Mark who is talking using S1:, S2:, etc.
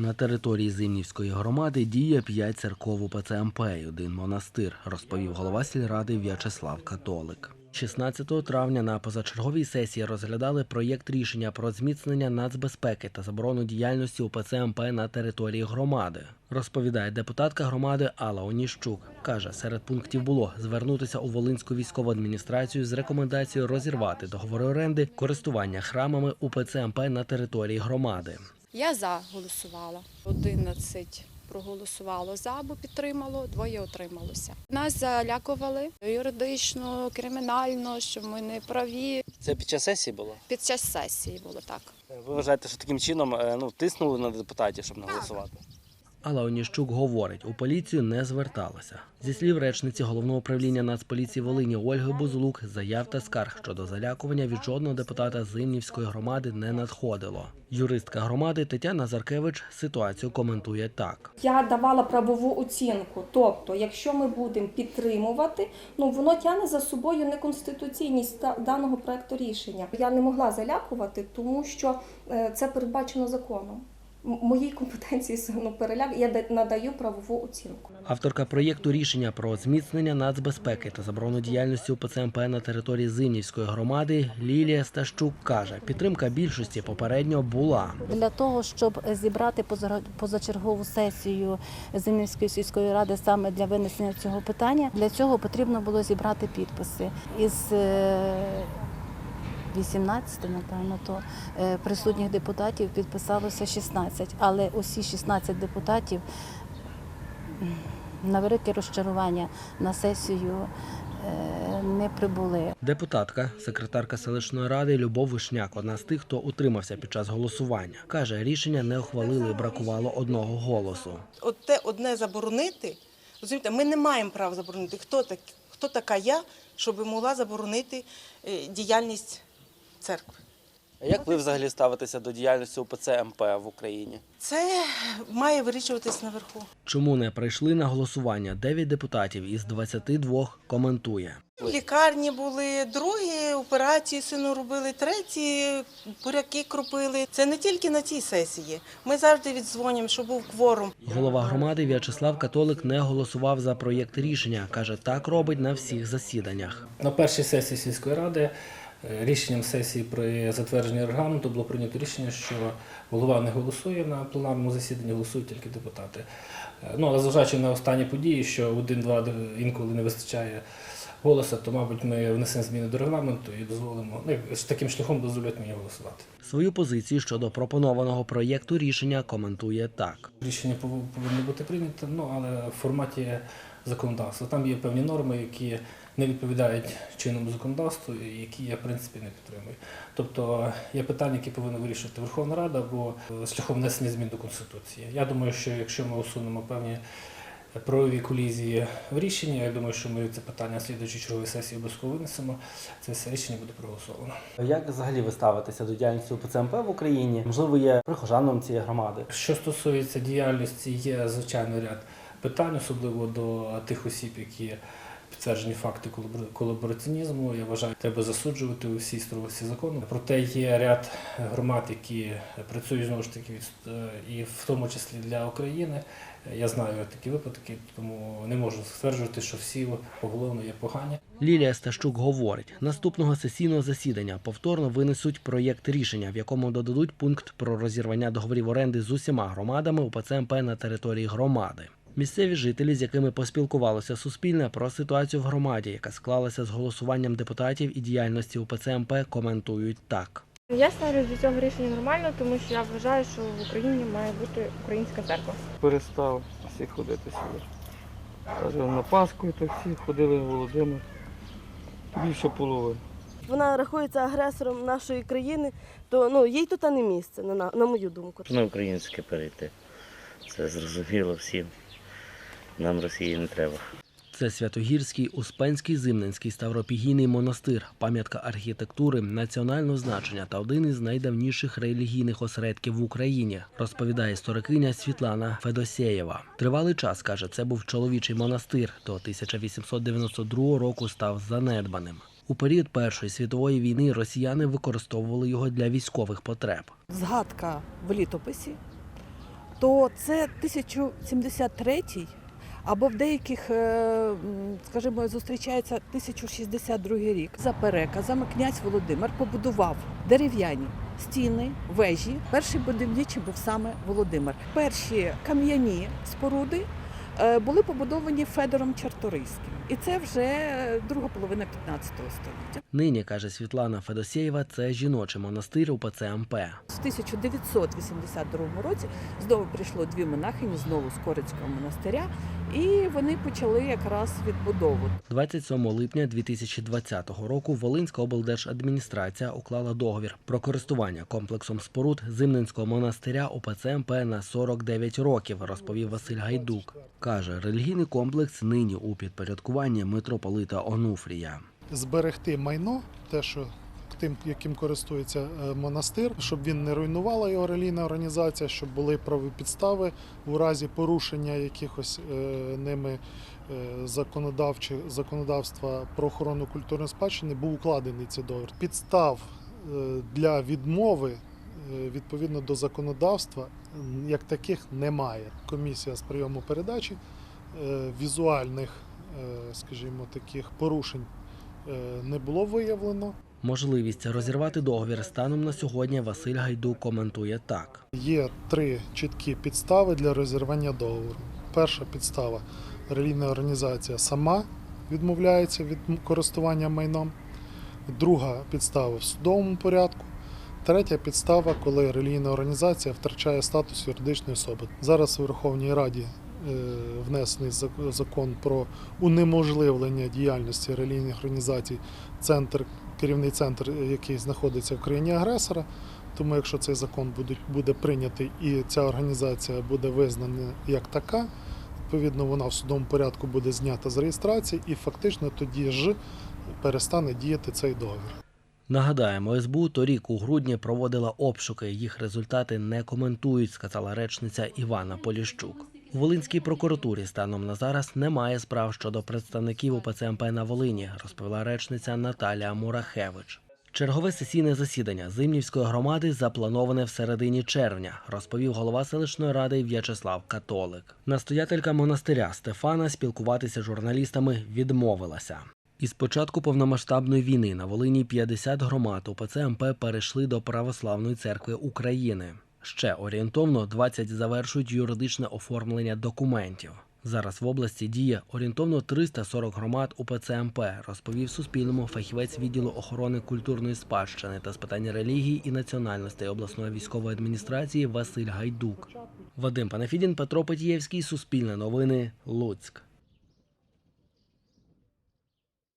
S1: На території Зимнівської громади діє п'ять церков УПЦ МП і один монастир, розповів голова сільради В'ячеслав Католик. 16 травня на позачерговій сесії розглядали проєкт рішення про зміцнення нацбезпеки та заборону діяльності УПЦ МП на території громади. Розповідає депутатка громади Алла Оніщук. Каже, серед пунктів було звернутися у Волинську військову адміністрацію з рекомендацією розірвати договори оренди користування храмами УПЦ МП на території громади.
S2: Я за голосувала. 11 проголосувало за, бо підтримало, двоє отрималося. Нас залякували юридично, кримінально, що ми не праві.
S3: Це під час сесії було?
S2: Під час сесії було так.
S3: Ви вважаєте, що таким чином е, ну, тиснули на депутатів, щоб не голосувати?
S1: Алла Оніщук говорить, у поліцію не зверталася. Зі слів речниці головного управління Нацполіції Волині Ольги Бузлук, заяв та скарг щодо залякування від жодного депутата Зимнівської громади не надходило. Юристка громади Тетяна Заркевич ситуацію коментує так.
S4: Я давала правову оцінку. Тобто, якщо ми будемо підтримувати, ну воно тягне за собою неконституційність даного проекту рішення. Я не могла залякувати, тому що е, це передбачено законом. Моїй компетенції ну, переляк я да- надаю правову оцінку.
S1: Авторка проєкту рішення про зміцнення нацбезпеки та заборону діяльності УПЦ МП на території Зимнівської громади Лілія Стащук каже, підтримка більшості попередньо була.
S5: Для того, щоб зібрати позара- позачергову сесію Зимнівської сільської ради саме для винесення цього питання, для цього потрібно було зібрати підписи. Із е, 18, напевно, то е, присутніх депутатів підписалося 16, але усі 16 депутатів на велике розчарування на сесію е, не прибули.
S1: Депутатка, секретарка селищної ради Любов Вишняк, одна з тих, хто утримався під час голосування, каже, рішення не ухвалили, бракувало одного голосу.
S6: от те одне заборонити, розумієте, ми не маємо права заборонити. Хто, так, хто така я, щоб могла заборонити е, діяльність церкви?
S3: А як ви взагалі ставитеся до діяльності УПЦ МП в Україні?
S6: Це має вирішуватись наверху.
S1: Чому не прийшли на голосування? Дев'ять депутатів із 22 коментує.
S6: Лікарні були, другі операції сину робили, треті буряки кропили. Це не тільки на цій сесії. Ми завжди віддзвонюємо, щоб був кворум.
S1: Голова громади В'ячеслав Католик не голосував за проєкт рішення. каже, так робить на всіх засіданнях.
S7: На першій сесії сільської ради рішенням сесії про затвердження регламенту було прийнято рішення, що голова не голосує на пленарному засіданні, голосують тільки депутати. Е, Ну, але зважаючи на останні події, що один-два інколи не вистачає голоса, то, мабуть, ми внесемо зміни до регламенту і дозволимо ну, таким шляхом дозволять мені голосувати.
S1: Свою позицію щодо пропонованого проєкту рішення коментує так.
S7: Рішення пов- повинно бути прийнято, ну але в форматі законодавства. Там є певні норми, які не відповідають чинному законодавству, які я в принципі не підтримую. Тобто є питання, які повинна вирішувати Верховна Рада або е, шляхом внесення змін до Конституції. Я думаю, що якщо ми усунемо певні правові колізії в рішенні, я думаю, що ми це питання на слідуючій черговій сесії обов'язково винесемо. Це все рішення буде проголосовано.
S3: Як взагалі ви ставитеся до діяльності УПЦ МП в Україні? Можливо, є прихожаном цієї громади?
S7: Що стосується діяльності, є звичайно ряд питань, особливо до тих осіб, які підтверджені факти колабор- колабораціонізму. Я вважаю, треба засуджувати у всій строгості закону. Проте є ряд громад, які працюють знову ж таки е, і в тому числі для України. Я знаю такі випадки, тому не можу стверджувати, що всі поголовно є погані.
S1: Лілія Стащук говорить, наступного сесійного засідання повторно винесуть проєкт рішення, в якому додадуть пункт про розірвання договорів оренди з усіма громадами УПЦ МП на території громади. Місцеві жителі, з якими поспілкувалося Суспільне про ситуацію в громаді, яка склалася з голосуванням депутатів і діяльності УПЦ МП, коментують так.
S8: Я ставлю до цього рішення нормально, тому що я вважаю, що в Україні має бути українська церква.
S9: перестав всі ходити сюди. Каже, на Пасху так всі ходили в Володимир. Більше половини.
S10: Вона рахується агресором нашої країни, то ну їй тут не місце, на, на, на мою думку.
S11: на українське перейти. Це зрозуміло всім. Нам Росії не треба.
S1: Це Святогірський, Успенський, Зимненський, Ставропігійний монастир, пам'ятка архітектури, національного значення та один із найдавніших релігійних осередків в Україні, розповідає історикиня Світлана Федосєєва. Тривалий час каже, це був чоловічий монастир. До 1892 року став занедбаним. У період Першої світової війни росіяни використовували його для військових потреб.
S10: Згадка в літописі
S12: то це 1073 або в деяких, е, скажімо, зустрічається 1062 рік. За переказами князь Володимир побудував дерев'яні стіни, вежі. Перший будівничий був саме Володимир. Перші кам'яні споруди е, були побудовані Федором Чарторийським. І це вже друга половина 15 століття.
S1: Нині, каже Світлана Федосєєва, це жіночий монастир УПЦ МП.
S12: З 1982 році знову прийшло дві монахині знову з Корицького монастиря, і вони почали якраз відбудову.
S1: 27 липня 2020 року Волинська облдержадміністрація уклала договір про користування комплексом споруд Зимненського монастиря УПЦ МП на 49 років, розповів Василь Гайдук. Каже, релігійний комплекс нині у підпорядкуванні митрополита Онуфрія.
S13: зберегти майно, те, що тим, яким користується е, монастир, щоб він не руйнувала його релігійна організація, щоб були правові підстави у разі порушення якихось е, ними е, законодавчих законодавства про охорону культурної спадщини, був укладений цей договір. Підстав для відмови. Відповідно до законодавства, як таких немає. Комісія з прийому передачі візуальних, скажімо, таких порушень е, не було виявлено.
S1: Можливість розірвати договір станом на сьогодні Василь Гайдук коментує так.
S13: Є три чіткі підстави для розірвання договору. Перша підстава релігійна організація сама відмовляється від користування майном. Друга підстава в судовому порядку. Третя підстава, коли релігійна організація втрачає статус юридичної особи. Зараз у Верховній Раді е, внесений закон про унеможливлення діяльності релігійних організацій, центр, керівний центр, який знаходиться в країні агресора. Тому, якщо цей закон буде, буде прийнятий і ця організація буде визнана як така, відповідно вона в судовому порядку буде знята з реєстрації, і фактично тоді ж перестане діяти цей договір.
S1: Нагадаємо, СБУ торік у грудні проводила обшуки. Їх результати не коментують, сказала речниця Івана Поліщук. У Волинській прокуратурі станом на зараз немає справ щодо представників УПЦ МП на Волині, розповіла речниця Наталія Мурахевич. Чергове сесійне засідання Зимнівської громади заплановане в середині червня, розповів голова селищної ради В'ячеслав Католик. Настоятелька монастиря Стефана спілкуватися з журналістами відмовилася. Із початку повномасштабної війни на Волині 50 громад УПЦ МП перейшли до Православної церкви України. Ще орієнтовно 20 завершують юридичне оформлення документів. Зараз в області діє орієнтовно 340 громад УПЦ МП, розповів Суспільному фахівець відділу охорони культурної спадщини та з питань релігії і національностей обласної військової адміністрації Василь Гайдук. Вадим Панафідін, Петро Петієвський, Суспільне новини, Луцьк.